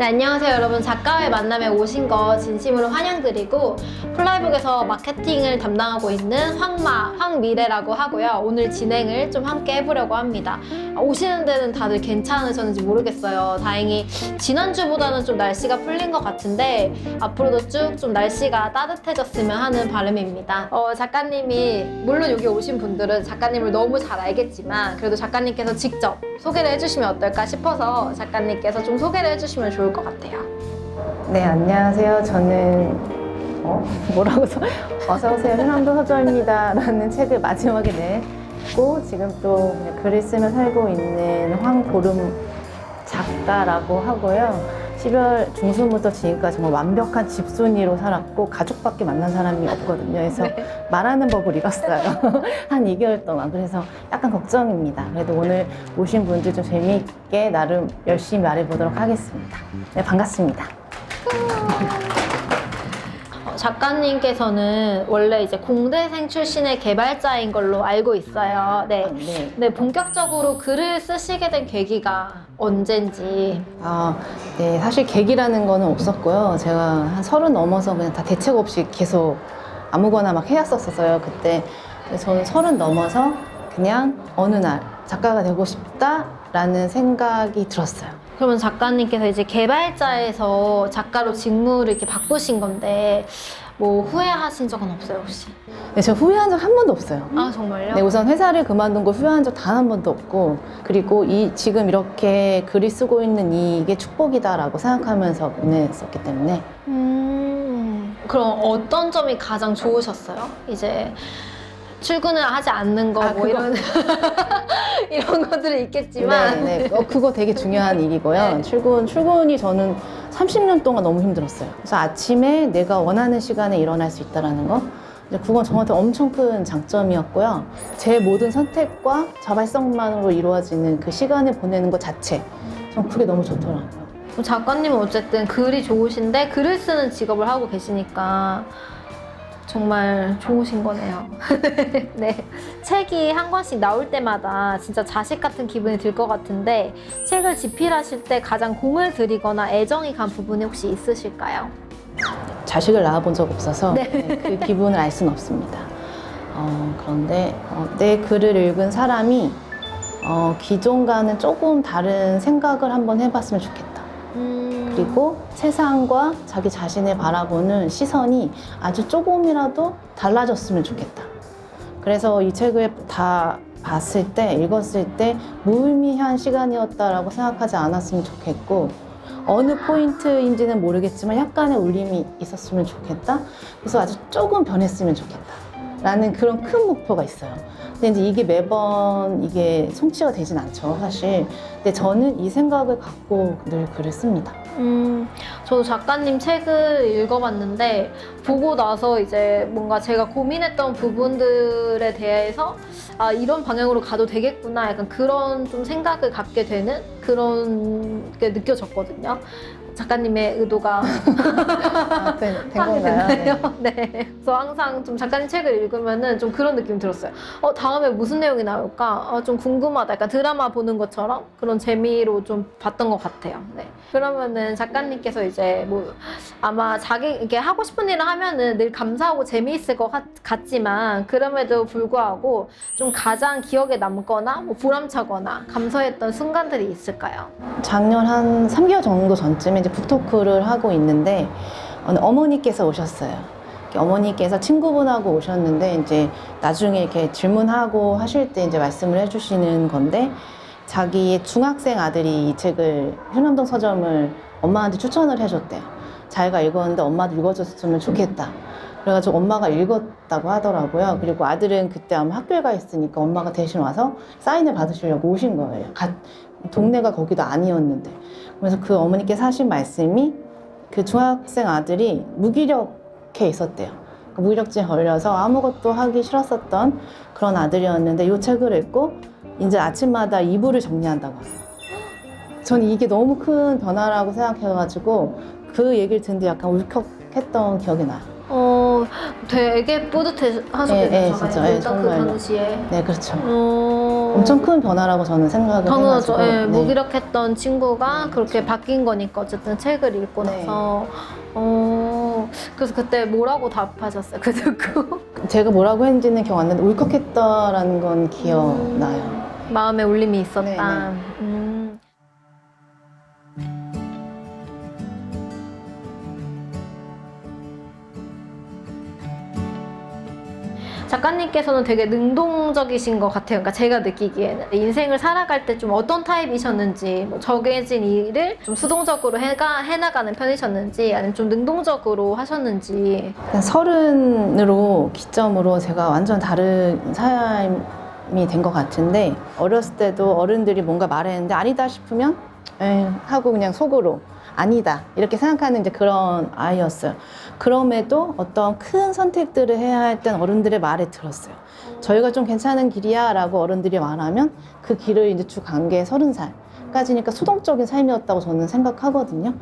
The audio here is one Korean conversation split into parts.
네, 안녕하세요 여러분. 작가의 만남에 오신 거 진심으로 환영드리고 플라이북에서 마케팅을 담당하고 있는 황마, 황미래라고 하고요. 오늘 진행을 좀 함께 해보려고 합니다. 아, 오시는 데는 다들 괜찮으셨는지 모르겠어요 다행히 지난주보다는 좀 날씨가 풀린 것 같은데 앞으로도 쭉 좀 날씨가 따뜻해졌으면 하는 바람입니다 어, 작가님이 물론 여기 오신 분들은 작가님을 너무 잘 알겠지만 그래도 작가님께서 직접 소개를 해주시면 어떨까 싶어서 작가님께서 좀 소개를 해주시면 좋을 것 같아요. 네, 안녕하세요. 저는 어, 뭐라고 써? 어서 오세요. 현암도 서점입니다 라는 책을 마지막에 냈고 지금 또 글을 쓰며 살고 있는 황보름 작가라고 하고요. 12월 중순부터 지금까지 정말 완벽한 집순이로 살았고 가족밖에 만난 사람이 없거든요. 그래서 말하는 법을 잃었어요. 한 2개월 동안. 그래서 약간 걱정입니다. 그래도 오늘 오신 분들 좀 재미있게 나름 열심히 말해보도록 하겠습니다. 네, 반갑습니다. 어, 작가님께서는 원래 이제 공대생 출신의 개발자인 걸로 알고 있어요. 네. 네. 네, 본격적으로 글을 쓰시게 된 계기가 언젠지. 아, 네, 사실 계기라는 거는 없었고요. 제가 한 서른 넘어서 그냥 다 대책 없이 계속 아무거나 막 해왔었어요, 그때. 저는 서른 넘어서 그냥 어느 날 작가가 되고 싶다라는 생각이 들었어요. 그러면 작가님께서 이제 개발자에서 작가로 직무를 이렇게 바꾸신 건데 뭐 후회하신 적은 없어요, 혹시? 네, 제가 후회한 적 한 번도 없어요. 아, 정말요? 네, 우선 회사를 그만둔 거 후회한 적 단 한 번도 없고, 그리고 이 지금 이렇게 글을 쓰고 있는 이게 축복이다라고 생각하면서 보냈었기 때문에 음, 그럼 어떤 점이 가장 좋으셨어요? 이제 출근을 하지 않는 거 아, 뭐. 이런 이런 것들이 있겠지만 네, 네. 어, 그거 되게 중요한 일이고요. 네. 출근, 출근이 저는 30년 동안 너무 힘들었어요. 그래서 아침에 내가 원하는 시간에 일어날 수 있다는 거. 이제 그건 저한테 엄청 큰 장점이었고요. 제 모든 선택과 자발성만으로 이루어지는 그 시간을 보내는 것 자체. 전 그게 너무 좋더라고요. 뭐 작가님은 어쨌든 글이 좋으신데 글을 쓰는 직업을 하고 계시니까 정말 좋으신 거네요. 네. 책이 한 권씩 나올 때마다 진짜 자식 같은 기분이 들 것 같은데 책을 집필하실 때 가장 공을 들이거나 애정이 간 부분이 혹시 있으실까요? 자식을 낳아본 적 없어서 네. 네, 그 기분을 알 수는 없습니다. 어, 그런데 어, 내 글을 읽은 사람이 어, 기존과는 조금 다른 생각을 한번 해봤으면 좋겠다. 음... 그리고 세상과 자기 자신을 바라보는 시선이 아주 조금이라도 달라졌으면 좋겠다. 그래서 이 책을 다 봤을 때, 읽었을 때 무의미한 시간이었다라고 생각하지 않았으면 좋겠고, 어느 포인트인지는 모르겠지만 약간의 울림이 있었으면 좋겠다. 그래서 아주 조금 변했으면 좋겠다. 라는 그런 큰 목표가 있어요. 근데 이제 이게 매번 이게 성취가 되진 않죠, 사실. 근데 저는 이 생각을 갖고 늘 글을 씁니다. 음, 저도 작가님 책을 읽어봤는데 보고 나서 이제 뭔가 제가 고민했던 부분들에 대해서 아 이런 방향으로 가도 되겠구나 약간 그런 좀 생각을 갖게 되는 그런 게 느껴졌거든요. 작가님의 의도가 아, 네, 된 하게 건가요? 네. 됐나요? 네. 그래서 항상 좀 작가님 책을 읽으면은 좀 그런 느낌 들었어요. 어, 다음에 무슨 내용이 나올까? 어, 좀 궁금하다. 약간 드라마 보는 것처럼 그런 재미로 좀 봤던 것 같아요. 네. 그러면은 작가님께서 이제 뭐 아마 자기 이렇게 하고 싶은 일을 하면은 늘 감사하고 재미있을 것 같, 같지만 그럼에도 불구하고 좀 가장 기억에 남거나 뭐 보람차거나 감사했던 순간들이 있을까요? 작년 한 3개월 정도 전쯤에 이제 북토크를 하고 있는데 어느 어머니께서 오셨어요. 어머니께서 친구분하고 오셨는데 이제 나중에 이렇게 질문하고 하실 때 이제 말씀을 해주시는 건데 자기의 중학생 아들이 이 책을 현암동 서점을 엄마한테 추천을 해줬대요. 자기가 읽었는데 엄마도 읽어줬으면 좋겠다. 그래가지고 엄마가 읽었다고 하더라고요. 그리고 아들은 그때 아마 학교에 가 있으니까 엄마가 대신 와서 사인을 받으시려고 오신 거예요. 가- 동네가 거기도 아니었는데. 그래서 그 어머니께서 하신 말씀이 그 중학생 아들이 무기력해 있었대요. 그 무기력증에 걸려서 아무것도 하기 싫었었던 그런 아들이었는데 이 책을 읽고 이제 아침마다 이불을 정리한다고 하세요. 저는 이게 너무 큰 변화라고 생각해가지고 그 얘기를 듣는데 약간 울컥했던 기억이 나요. 어, 어, 되게 뿌듯해 하셨겠네요. 예, 예, 정말. 진짜, 예, 일단 그. 당시에. 네, 그렇죠. 어... 엄청 큰 변화라고 저는 생각을 당연하죠. 해가지고 예, 네. 무기력했던 친구가 그렇게 바뀐 거니까 어쨌든 책을 읽고 네. 나서 어 그래서 그때 뭐라고 답하셨어요? 그 듣고 제가 뭐라고 했는지는 기억 안 나는데 울컥했다라는 건 기억나요. 마음에 울림이 있었다. 네, 네. 음. 작가님께서는 되게 능동적이신 것 같아요. 그러니까 제가 느끼기에는 인생을 살아갈 때 좀 어떤 타입이셨는지, 뭐 정해진 일을 좀 수동적으로 해가 해나가는 편이셨는지, 아니면 좀 능동적으로 하셨는지. 서른으로 기점으로 제가 완전 다른 삶이 된 것 같은데 어렸을 때도 어른들이 뭔가 말했는데 아니다 싶으면 에이 하고 그냥 속으로 아니다 이렇게 생각하는 이제 그런 아이였어요. 그럼에도 어떤 큰 선택들을 해야 할땐 어른들의 말에 들었어요. 저희가 좀 괜찮은 길이야라고 어른들이 말하면 그 길을 이제 쭉간게 서른 살까지니까 수동적인 삶이었다고 저는 생각하거든요.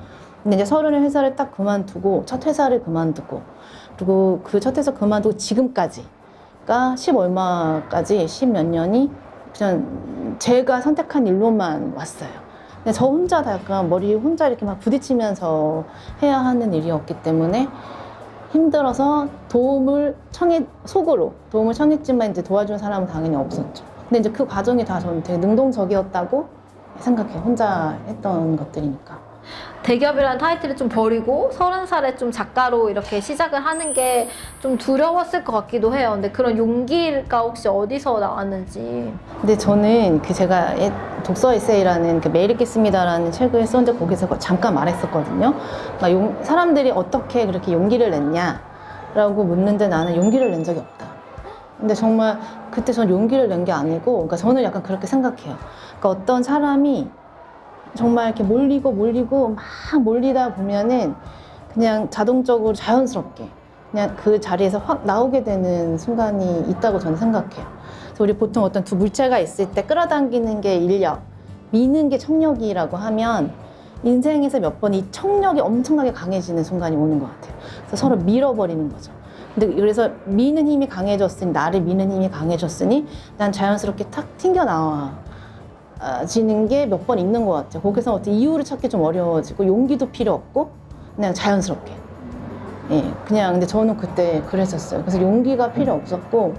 근데 이제 서른의 회사를 딱 그만두고 첫 회사를 그만두고 그리고 그 첫 회사 그만두고 지금까지가 10 얼마까지 10몇 년이 그냥 제가 선택한 일로만 왔어요. 근데 저 혼자 다 약간 머리 혼자 이렇게 막 부딪히면서 해야 하는 일이었기 때문에 힘들어서 도움을 청해 속으로 도움을 청했지만 이제 도와준 사람은 당연히 없었죠. 근데 이제 그 과정이 다 저는 되게 능동적이었다고 생각해요. 혼자 했던 것들이니까. 대기업이라는 타이틀을 좀 버리고 서른 살에 좀 작가로 이렇게 시작을 하는 게 좀 두려웠을 것 같기도 해요. 근데 그런 용기가 혹시 어디서 나왔는지. 근데 저는 그 제가 옛 독서 에세이라는 그 매일 읽겠습니다라는 책을 썼는데 거기서 잠깐 말했었거든요. 막 용- 사람들이 어떻게 그렇게 용기를 냈냐라고 묻는데 나는 용기를 낸 적이 없다. 근데 정말 그때 전 용기를 낸 게 아니고, 그러니까 저는 약간 그렇게 생각해요. 그러니까 어떤 사람이 정말 이렇게 몰리고 몰리고 막 몰리다 보면은 그냥 자동적으로 자연스럽게 그냥 그 자리에서 확 나오게 되는 순간이 있다고 저는 생각해요. 그래서 우리 보통 어떤 두 물체가 있을 때 끌어당기는 게 인력, 미는 게 청력이라고 하면 인생에서 몇 번 이 청력이 엄청나게 강해지는 순간이 오는 것 같아요. 그래서 서로 밀어버리는 거죠. 근데 그래서 미는 힘이 강해졌으니 나를 미는 힘이 강해졌으니 난 자연스럽게 탁 튕겨 나와. 아, 지는 게 몇 번 있는 것 같아요. 거기서 어떤 이유를 찾기 좀 어려워지고 용기도 필요 없고 그냥 자연스럽게. 예, 그냥 근데 저는 그때 그랬었어요. 그래서 용기가 필요 없었고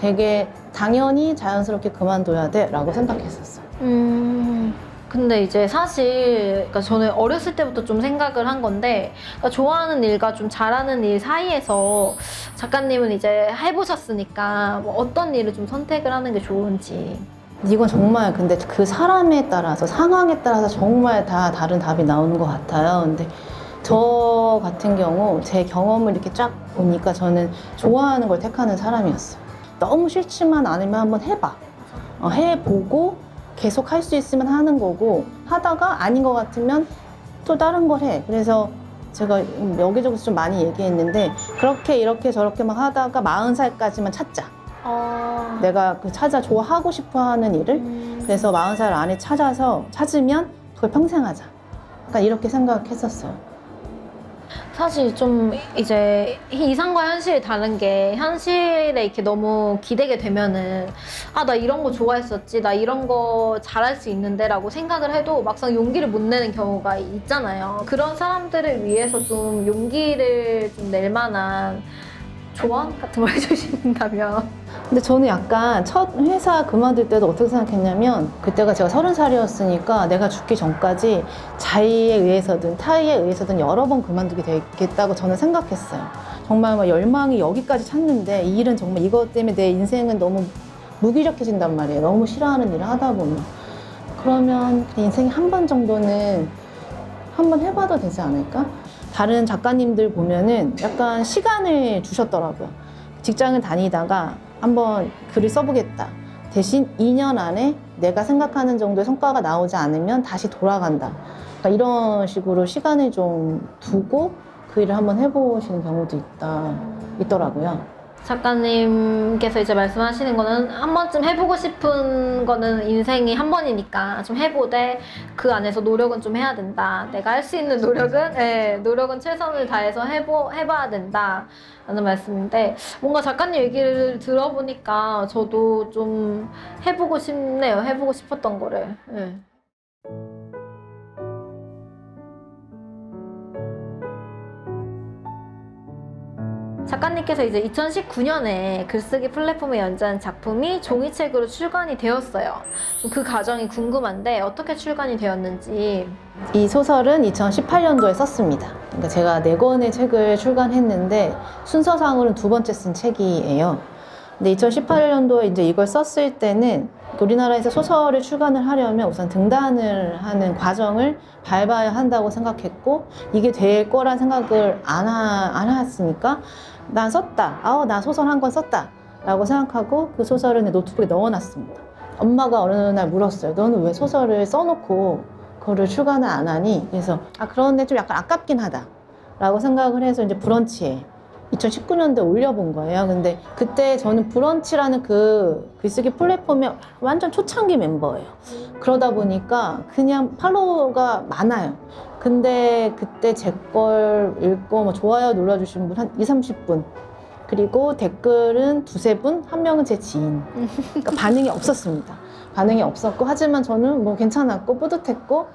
되게 당연히 자연스럽게 그만둬야 돼라고 생각했었어요. 음. 근데 이제 사실 그러니까 저는 어렸을 때부터 좀 생각을 한 건데 그러니까 좋아하는 일과 좀 잘하는 일 사이에서 작가님은 이제 해보셨으니까 뭐 어떤 일을 좀 선택을 하는 게 좋은지 이건 정말 근데 그 사람에 따라서 상황에 따라서 정말 다 다른 답이 나오는 것 같아요. 근데 저 같은 경우 제 경험을 이렇게 쫙 보니까 저는 좋아하는 걸 택하는 사람이었어요. 너무 싫지만 않으면 한번 해봐. 어, 해보고 계속 할 수 있으면 하는 거고 하다가 아닌 것 같으면 또 다른 걸 해. 그래서 제가 여기저기서 좀 많이 얘기했는데 그렇게 이렇게 저렇게 막 하다가 마흔 살까지만 찾자. 어... 내가 그 찾아 좋아하고 싶어 하는 일을 음. 그래서 40살 안에 찾아서 찾으면 그걸 평생 하자. 약간 이렇게 생각했었어요. 사실 좀 이제 이상과 현실이 다른 게 현실에 이렇게 너무 기대게 되면은 아 나 이런 거 좋아했었지 나 이런 거 잘할 수 있는데 라고 생각을 해도 막상 용기를 못 내는 경우가 있잖아요 그런 사람들을 위해서 좀 용기를 좀 낼 만한 조언 같은 걸 해주신다면 근데 저는 약간 첫 회사 그만둘 때도 어떻게 생각했냐면 그때가 제가 서른 살이었으니까 내가 죽기 전까지 자의에 의해서든 타의에 의해서든 여러 번 그만두게 되겠다고 저는 생각했어요. 정말 막 열망이 여기까지 찼는데 이 일은 정말 이것 때문에 내 인생은 너무 무기력해진단 말이에요. 너무 싫어하는 일을 하다 보면. 그러면 인생에 한 번 정도는 한 번 해봐도 되지 않을까? 다른 작가님들 보면은 약간 시간을 주셨더라고요. 직장을 다니다가 한번 글을 써보겠다. 대신 2년 안에 내가 생각하는 정도의 성과가 나오지 않으면 다시 돌아간다. 그러니까 이런 식으로 시간을 좀 두고 그 일을 한번 해보시는 경우도 있다, 있더라고요. 작가님께서 이제 말씀하시는 거는 한 번쯤 해보고 싶은 거는 인생이 한 번이니까 좀 해보되 그 안에서 노력은 좀 해야 된다. 내가 할 수 있는 노력은 네, 노력은 최선을 다해서 해보 해봐야 된다. 라는 말씀인데 뭔가 작가님 얘기를 들어보니까 저도 좀 해보고 싶네요. 해보고 싶었던 거를. 네. 작가님께서 이제 2019년에 글쓰기 플랫폼에 연재한 작품이 종이책으로 출간이 되었어요. 좀그 과정이 궁금한데 어떻게 출간이 되었는지. 이 소설은 2018년도에 썼습니다. 그러니까 제가 네 권의 책을 출간했는데 순서상으로는 두 번째 쓴 책이에요. 근데 2018년도에 이제 이걸 썼을 때는 우리나라에서 소설을 출간을 하려면 우선 등단을 하는 과정을 밟아야 한다고 생각했고 이게 될 거란 생각을 안, 하, 안 했으니까 난 썼다. 아우 나 소설 한 권 썼다. 라고 생각하고 그 소설을 내 노트북에 넣어놨습니다. 엄마가 어느 날 물었어요. 너는 왜 소설을 써놓고 그거를 출간을 안 하니? 그래서 아 그런데 좀 약간 아깝긴 하다. 라고 생각을 해서 이제 브런치에 2019년도에 올려본 거예요. 근데 그때 저는 브런치라는 그 글쓰기 플랫폼에 완전 초창기 멤버예요. 그러다 보니까 그냥 팔로워가 많아요. 근데 그때 제 걸 읽고 뭐 좋아요 눌러주신 분 한 2, 30분. 그리고 댓글은 두세 분, 한 명은 제 지인. 그러니까 반응이 없었습니다. 반응이 없었고, 하지만 저는 뭐 괜찮았고, 뿌듯했고,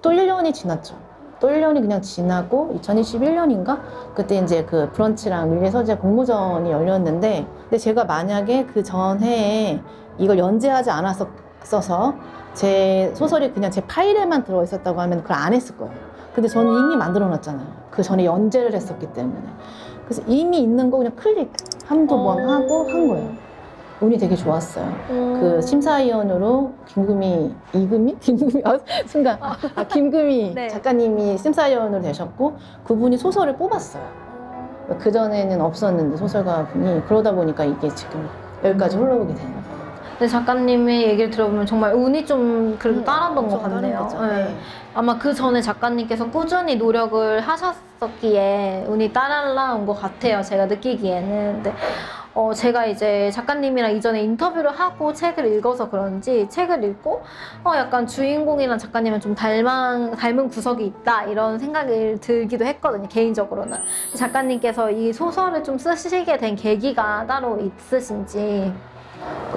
또 1년이 지났죠. 또 1년이 그냥 지나고 2021년인가 그때 이제 그 브런치랑 밀리 서재 공모전이 열렸는데 근데 제가 만약에 그 전해에 이걸 연재하지 않았어서 제 소설이 그냥 제 파일에만 들어 있었다고 하면 그걸 안 했을 거예요. 근데 저는 이미 만들어 놨잖아요. 그 전에 연재를 했었기 때문에. 그래서 이미 있는 거 그냥 클릭 한두 번 어. 하고 한 거예요. 운이 되게 좋았어요. 음. 그 심사위원으로 김금희 이금희 김금희 아, 순간 아 김금희 네. 작가님이 심사위원으로 되셨고 그분이 소설을 뽑았어요. 그 전에는 없었는데 소설가 분이 그러다 보니까 이게 지금 여기까지 흘러오게 되는 거예요. 근데 작가님의 얘기를 들어보면 정말 운이 좀 그래도 음, 따랐던 것 같네요. 네. 네. 아마 그 전에 작가님께서 꾸준히 노력을 하셨었기에 운이 따라온 것 같아요. 제가 느끼기에는. 근데 어, 제가 이제 작가님이랑 이전에 인터뷰를 하고 책을 읽어서 그런지 책을 읽고 어, 약간 주인공이랑 작가님은 좀 닮은, 닮은 구석이 있다 이런 생각이 들기도 했거든요. 개인적으로는. 작가님께서 이 소설을 좀 쓰시게 된 계기가 따로 있으신지.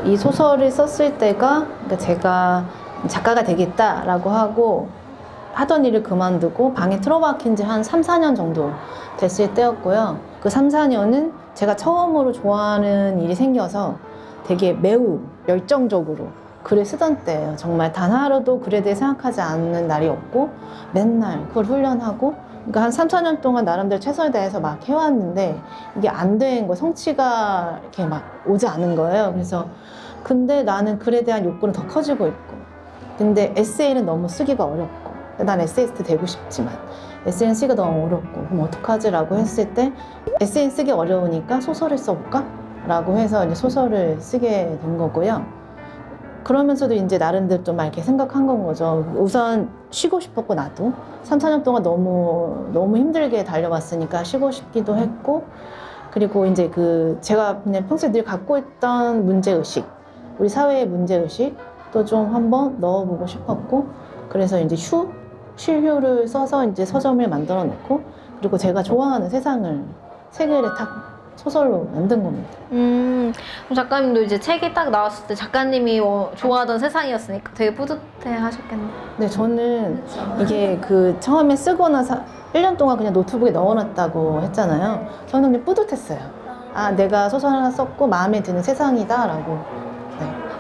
이 소설을 썼을 때가 그러니까 제가 작가가 되겠다라고 하고 하던 일을 그만두고 방에 틀어박힌 지 한 3, 4년 정도 됐을 때였고요. 그 3, 4년은 제가 처음으로 좋아하는 일이 생겨서 되게 매우 열정적으로 글을 쓰던 때예요. 정말 단 하루도 글에 대해 생각하지 않는 날이 없고 맨날 그걸 훈련하고 그러니까 한 3, 4년 동안 나름대로 최선을 다해서 막 해왔는데 이게 안 된 거, 성취가 이렇게 막 오지 않은 거예요. 그래서 근데 나는 글에 대한 욕구는 더 커지고 있고 근데 에세이는 너무 쓰기가 어렵고 난 에세이스트 되고 싶지만 에세이는 쓰기가 너무 어렵고 그럼 어떡하지 라고 했을 때 에세이 쓰기 어려우니까 소설을 써볼까? 라고 해서 이제 소설을 쓰게 된 거고요. 그러면서도 이제 나름대로 좀막 이렇게 생각한 건 거죠. 우선 쉬고 싶었고 나도 3, 4년 동안 너무 너무 힘들게 달려왔으니까 쉬고 싶기도 했고 그리고 이제 그 제가 그냥 평소에 늘 갖고 있던 문제 의식, 우리 사회의 문제 의식도 좀 한번 넣어보고 싶었고 그래서 이제 휴 쉴휴를 써서 이제 서점을 만들어 놓고 그리고 제가 좋아하는 세상을 세 개를 딱 소설로 만든 겁니다. 음, 그럼 작가님도 이제 책이 딱 나왔을 때 작가님이 어, 좋아하던 세상이었으니까 되게 뿌듯해 하셨겠네요. 근데 저는 이게 그 처음에 쓰고 나서 1년 동안 그냥 노트북에 넣어놨다고 했잖아요. 저는 그냥 뿌듯했어요. 아, 내가 소설 하나 썼고 마음에 드는 세상이다라고.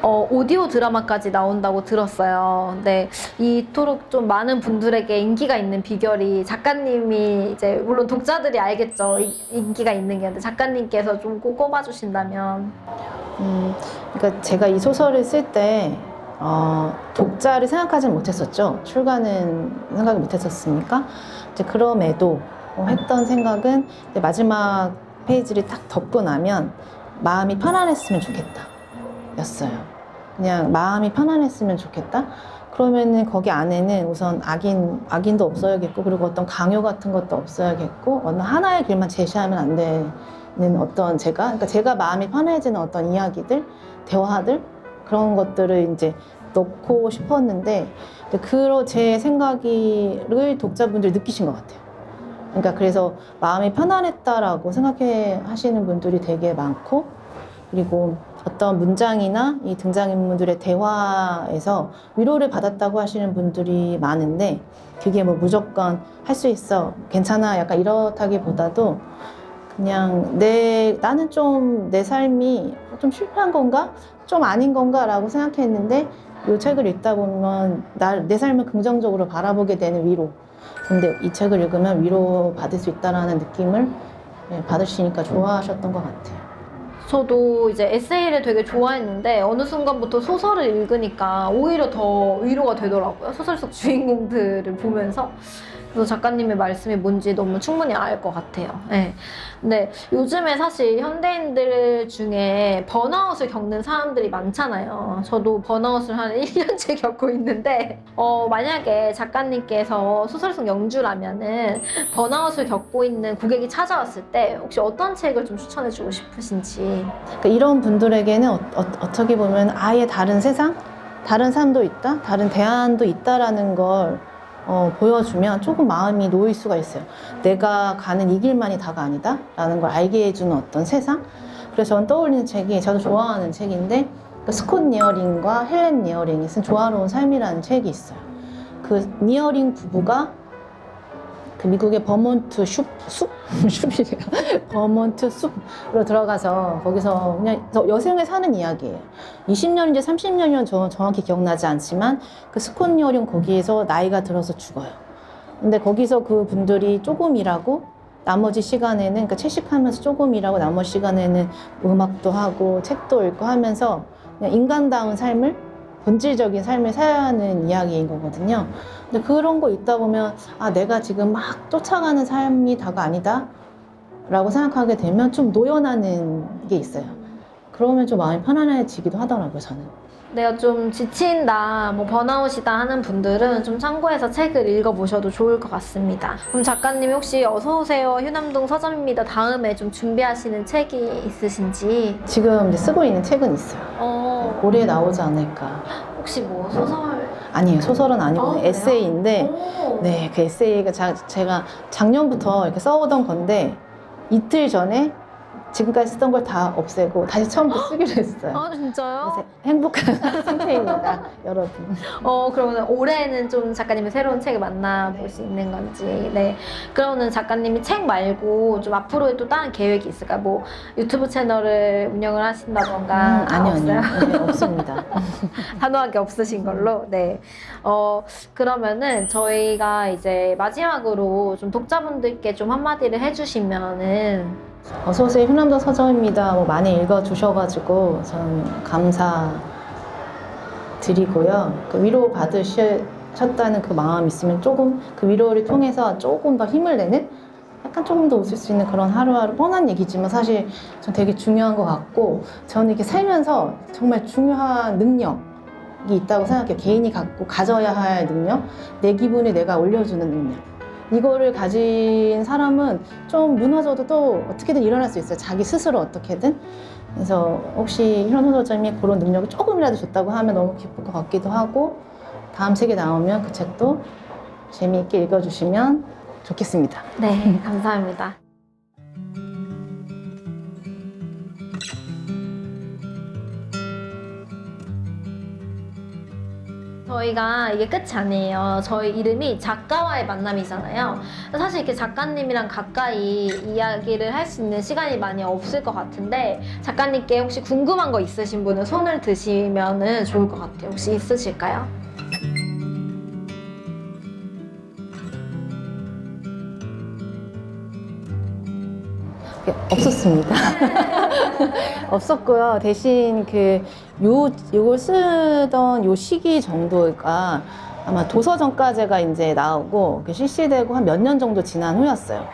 네. 어, 오디오 드라마까지 나온다고 들었어요. 근데 이토록 좀 많은 분들에게 인기가 있는 비결이 작가님이 이제 물론 독자들이 알겠죠. 이- 인기가 있는 게. 작가님께서 좀꼭 꼽아 주신다면. 음, 그러니까 제가 이 소설을 쓸때 어, 독자를 생각하지 못했었죠. 출간은 생각을 못했었으니까 이제 그럼에도 어, 했던 생각은 마지막 페이지를 딱 덮고 나면 마음이 편안했으면 좋겠다. 였어요. 그냥 마음이 편안했으면 좋겠다. 그러면은 거기 안에는 우선 악인 악인도 없어야겠고 그리고 어떤 강요 같은 것도 없어야겠고 어느 하나의 길만 제시하면 안 어떤 제가 그러니까 제가 마음이 편해지는 어떤 이야기들, 대화들 그런 것들을 이제 넣고 싶었는데 그로 제 생각을 독자분들이 느끼신 것 같아요. 그러니까 그래서 마음이 편안했다라고 생각해 하시는 분들이 되게 많고 그리고 어떤 문장이나 이 등장인물들의 대화에서 위로를 받았다고 하시는 분들이 많은데 그게 뭐 무조건 할 수 있어 괜찮아 약간 이렇다기보다도 그냥 내 나는 좀 내 삶이 좀 실패한 건가? 좀 아닌 건가라고 생각했는데 이 책을 읽다 보면 나, 내 삶을 긍정적으로 바라보게 되는 위로. 근데 이 책을 읽으면 위로 받을 수 있다라는 느낌을 예, 받으시니까 좋아하셨던 것 같아요. 저도 이제 에세이를 되게 좋아했는데 어느 순간부터 소설을 읽으니까 오히려 더 위로가 되더라고요. 소설 속 주인공들을 보면서. 그래서 작가님의 말씀이 뭔지 너무 충분히 알 것 같아요. 네. 근데 요즘에 사실 현대인들 중에 번아웃을 겪는 사람들이 많잖아요. 저도 번아웃을 한 1년째 겪고 있는데, 어, 만약에 작가님께서 소설 속 영주라면은 번아웃을 겪고 있는 고객이 찾아왔을 때 혹시 어떤 책을 좀 추천해 주고 싶으신지. 그러니까 이런 분들에게는 어, 떻게 보면 아예 다른 세상, 다른 삶도 있다, 다른 대안도 있다라는 걸 어, 보여주면 조금 마음이 놓일 수가 있어요. 내가 가는 이 길만이 다가 아니다라는 걸 알게 해주는 어떤 세상. 그래서 저는 떠올리는 책이 저도 좋아하는 책인데 그 스콧 니어링과 헬렌 니어링이 쓴 조화로운 삶이라는 책이 있어요. 그 니어링 부부가 그 미국의 버몬트 숲, 숲? 숲이래요. 버몬트 숲으로 들어가서 거기서 그냥 저 여생을 사는 이야기예요. 20년인지 30년이면 저 정확히 기억나지 않지만 그 스콘 여령 거기에서 나이가 들어서 죽어요. 근데 거기서 그 분들이 조금 일하고 나머지 시간에는 그러니까 채식하면서 조금 일하고 나머지 시간에는 음악도 하고 책도 읽고 하면서 그냥 인간다운 삶을 본질적인 삶을 살아야 하는 이야기인 거거든요. 근데 그런 거 있다 보면 아 내가 지금 막 쫓아가는 삶이 다가 아니다 라고 생각하게 되면 좀 노연하는 게 있어요. 그러면 좀 마음이 편안해지기도 하더라고요, 저는. 내가 좀 지친다, 뭐 번아웃이다 하는 분들은 좀 참고해서 책을 읽어보셔도 좋을 것 같습니다. 그럼 작가님 혹시 어서오세요 휴남동 서점입니다. 다음에 좀 준비하시는 책이 있으신지? 지금 이제 쓰고 있는 책은 있어요. 어, 올해 나오지 않을까. 혹시 뭐 소설? 아니에요, 소설은 아니고 아, 그래요? 에세이인데, 오. 네, 그 에세이가 자- 제가 작년부터 이렇게 써오던 건데, 이틀 전에 지금까지 쓰던 걸 다 없애고 다시 처음부터 쓰기로 했어요. 아 진짜요? 그래서 행복한 상태입니다, 여러분. 어 그러면 올해는 좀 작가님의 새로운 책을 만나볼 수 있는 건지 네 그러면 작가님이 책 말고 좀 앞으로의 또 다른 계획이 있을까요? 뭐 유튜브 채널을 운영을 하신다던가 음, 아니요? 아니요. 네, 없습니다. 단호하게 없으신 걸로 네. 어 그러면은 저희가 이제 마지막으로 좀 독자분들께 좀 한마디를 해주시면은 어서오세요. 휴남도 서점입니다. 뭐 많이 읽어주셔가지고 전 감사 드리고요. 그 위로 받으셨다는 그 마음 있으면 조금 그 위로를 통해서 조금 더 힘을 내는 약간 조금 더 웃을 수 있는 그런 하루하루 뻔한 얘기지만 사실 전 되게 중요한 것 같고 저는 이렇게 살면서 정말 중요한 능력 이 있다고 생각해요. 개인이 갖고 가져야 할 능력, 내 기분을 내가 올려주는 능력. 이거를 가진 사람은 좀 무너져도 또 어떻게든 일어날 수 있어요. 자기 스스로 어떻게든. 그래서 혹시 이런 서점이 그런 능력을 조금이라도 줬다고 하면 너무 기쁠 것 같기도 하고 다음 책이 나오면 그 책도 재미있게 읽어주시면 좋겠습니다. 네 감사합니다. 저희가 이게 끝이 아니에요. 저희 이름이 작가와의 만남이잖아요. 사실 이렇게 작가님이랑 가까이 이야기를 할 수 있는 시간이 많이 없을 것 같은데 작가님께 혹시 궁금한 거 있으신 분은 손을 드시면 좋을 것 같아요. 혹시 있으실까요? 없었습니다. 없었고요. 대신 그 요, 요걸 쓰던 요 시기 정도가 아마 도서정가제가 이제 나오고 그 실시되고 한 몇 년 정도 지난 후였어요.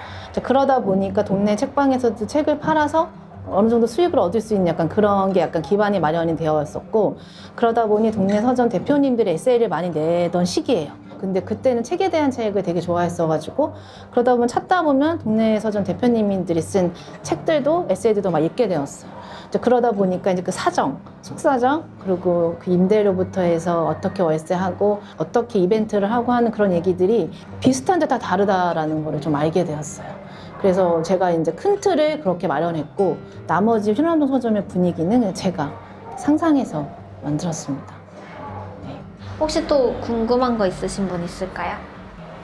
그러다 보니까 동네 책방에서도 책을 팔아서 어느 정도 수익을 얻을 수 있는 약간 그런 게 약간 기반이 마련이 되어 있었고 그러다 보니 동네 서점 대표님들의 에세이를 많이 내던 시기예요. 근데 그때는 책에 대한 책을 되게 좋아했어가지고 그러다 보면 찾다 보면 동네 서점 대표님들이 쓴 책들도 에세이들도 막 읽게 되었어요. 이제 그러다 보니까 이제 그 사정, 속사정, 그리고 그 임대료부터 해서 어떻게 월세하고 어떻게 이벤트를 하고 하는 그런 얘기들이 비슷한데 다 다르다라는 거를 좀 알게 되었어요. 그래서 제가 이제 큰 틀을 그렇게 마련했고 나머지 휴남동 서점의 분위기는 제가 상상해서 만들었습니다. 혹시 또 궁금한 거 있으신 분 있을까요?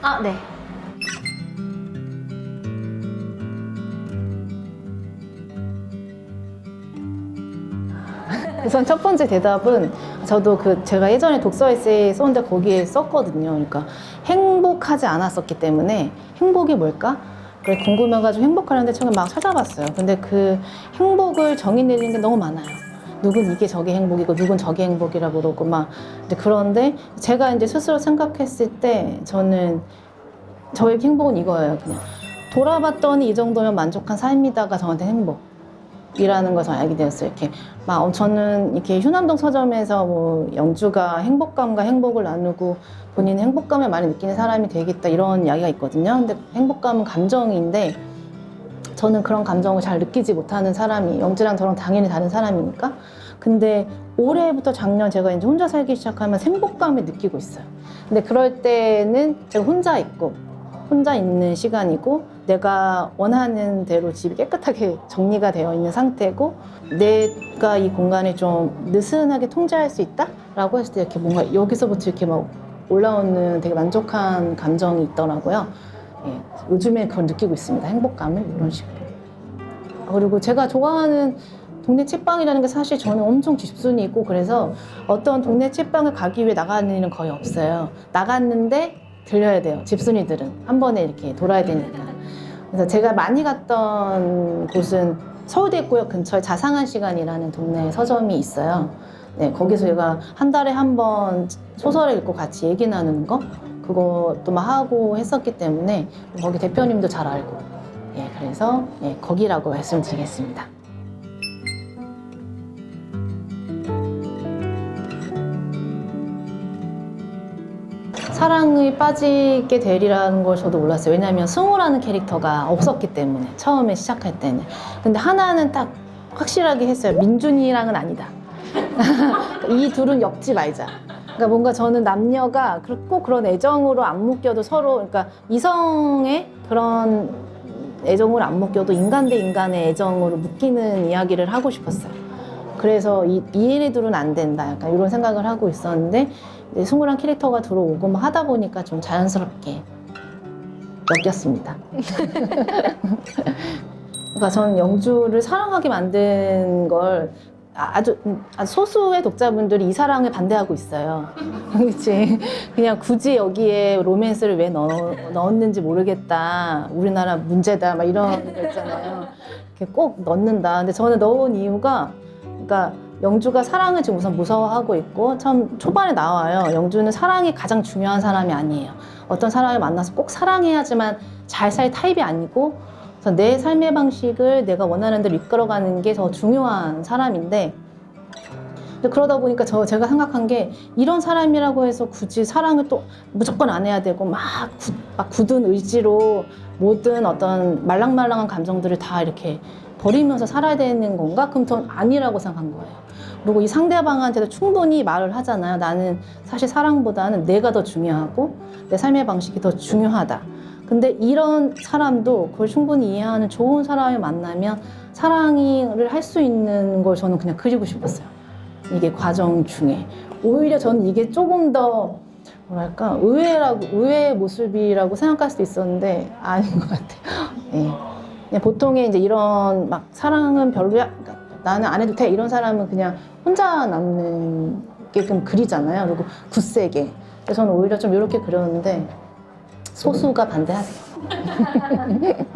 아, 네. 우선 첫 번째 대답은 저도 그 제가 예전에 독서 에세이 썼는데 거기에 썼거든요. 그러니까 행복하지 않았었기 때문에 행복이 뭘까? 그래 궁금해가지고 행복하는데 처음에 막 찾아봤어요. 근데 그 행복을 정의 내리는 게 너무 많아요. 누군 이게 저게 행복이고 누군 저게 행복이라고 그러고 막 그런데 제가 이제 스스로 생각했을 때 저는 저의 행복은 이거예요. 그냥 돌아봤더니 이 정도면 만족한 삶이다가 저한테 행복. 이라는 것을 알게 되었어요. 이렇게 막 어, 저는 이렇게 휴남동 서점에서 뭐 영주가 행복감과 행복을 나누고 본인 행복감을 많이 느끼는 사람이 되겠다 이런 이야기가 있거든요. 근데 행복감은 감정인데 저는 그런 감정을 잘 느끼지 못하는 사람이 영주랑 저랑 당연히 다른 사람이니까. 근데 올해부터 작년 제가 이제 혼자 살기 시작하면 행복감을 느끼고 있어요. 근데 그럴 때는 제가 혼자 있고 혼자 있는 시간이고 내가 원하는 대로 집이 깨끗하게 정리가 되어 있는 상태고 내가 이 공간을 좀 느슨하게 통제할 수 있다라고 했을 때 이렇게 뭔가 여기서부터 이렇게 막 올라오는 되게 만족한 감정이 있더라고요. 예, 요즘에 그걸 느끼고 있습니다. 행복감을 이런 식으로. 그리고 제가 좋아하는 동네 책방이라는 게 사실 저는 엄청 집순이고 그래서 어떤 동네 책방을 가기 위해 나가는 일은 거의 없어요. 나갔는데 들려야 돼요. 집순이들은 한 번에 이렇게 돌아야 되니까. 그래서 제가 많이 갔던 곳은 서울대구역 근처에 자상한 시간이라는 동네 서점이 있어요. 네, 거기서 제가 한 달에 한 번 소설을 읽고 같이 얘기 나누는 거 그것도 막 하고 했었기 때문에 거기 대표님도 잘 알고 예, 그래서 예, 거기라고 말씀드리겠습니다. 사랑에 빠지게 되리라는 걸 저도 몰랐어요. 왜냐하면 승우라는 캐릭터가 없었기 때문에 처음에 시작할 때는. 근데 하나는 딱 확실하게 했어요. 민준이랑은 아니다. 이 둘은 엮지 말자. 그러니까 뭔가 저는 남녀가 그- 꼭 그런 애정으로 안 묶여도 서로 그러니까 이성의 그런 애정으로 안 묶여도 인간 대 인간의 애정으로 묶이는 이야기를 하고 싶었어요. 그래서 이, 이 얘네들은 안 된다. 약간 이런 생각을 하고 있었는데 이제 승우랑 캐릭터가 들어오고 막 하다 보니까 좀 자연스럽게 엮였습니다. 그러니까 저는 영주를 사랑하게 만든 걸 아- 아주, 음, 아주 소수의 독자분들이 이 사랑을 반대하고 있어요. 그렇지. 그냥 굳이 여기에 로맨스를 왜 넣, 넣었는지 모르겠다. 우리나라 문제다. 막 이런 거 있잖아요. 꼭 넣는다. 근데 저는 넣은 이유가, 그러니까 영주가 사랑을 지금 우선 무서워하고 있고, 처음 초반에 나와요. 영주는 사랑이 가장 중요한 사람이 아니에요. 어떤 사람을 만나서 꼭 사랑해야지만 잘 살 타입이 아니고, 그래서 내 삶의 방식을 내가 원하는 대로 이끌어가는 게 더 중요한 사람인데 그러다 보니까 저 제가 생각한 게 이런 사람이라고 해서 굳이 사랑을 또 무조건 안 해야 되고 막, 굳, 막 굳은 의지로 모든 어떤 말랑말랑한 감정들을 다 이렇게 버리면서 살아야 되는 건가? 그럼 전 아니라고 생각한 거예요. 그리고 이 상대방한테도 충분히 말을 하잖아요. 나는 사실 사랑보다는 내가 더 중요하고 내 삶의 방식이 더 중요하다. 근데 이런 사람도 그걸 충분히 이해하는 좋은 사람을 만나면 사랑을 할 수 있는 걸 저는 그냥 그리고 싶었어요. 이게 과정 중에. 오히려 저는 이게 조금 더 뭐랄까 의외라고 의외의 모습이라고 생각할 수도 있었는데 아닌 것 같아요. 예. 그냥 보통의 이제 이런 막 사랑은 별로야. 그러니까 나는 안 해도 돼. 이런 사람은 그냥 혼자 남는 게 좀 그리잖아요. 그리고 굳세게. 그래서 저는 오히려 좀 이렇게 그렸는데 소수가 반대하세요.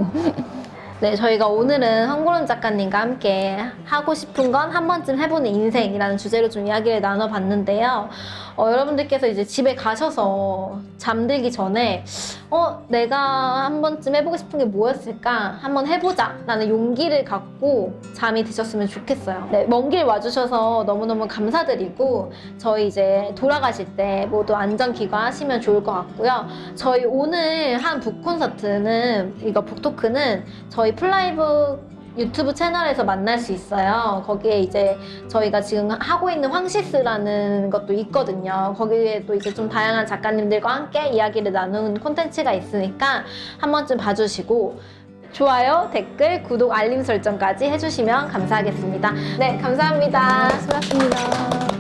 네, 저희가 오늘은 황고른 작가님과 함께 하고 싶은 건 한 번쯤 해보는 인생이라는 주제로 좀 이야기를 나눠봤는데요. 어, 여러분들께서 이제 집에 가셔서 잠들기 전에 어, 내가 한 번쯤 해보고 싶은 게 뭐였을까? 한번 해보자. 라는 용기를 갖고 잠이 드셨으면 좋겠어요. 네, 먼 길 와주셔서 너무너무 감사드리고, 저희 이제 돌아가실 때 모두 안전 기과하시면 좋을 것 같고요. 저희 오늘 한 북콘서트는, 이거 북토크는 저희 플라이브 유튜브 채널에서 만날 수 있어요. 거기에 이제 저희가 지금 하고 있는 황시스라는 것도 있거든요. 거기에 또 이제 좀 다양한 작가님들과 함께 이야기를 나누는 콘텐츠가 있으니까 한 번쯤 봐주시고 좋아요, 댓글, 구독, 알림 설정까지 해주시면 감사하겠습니다. 네, 감사합니다. 수고하셨습니다.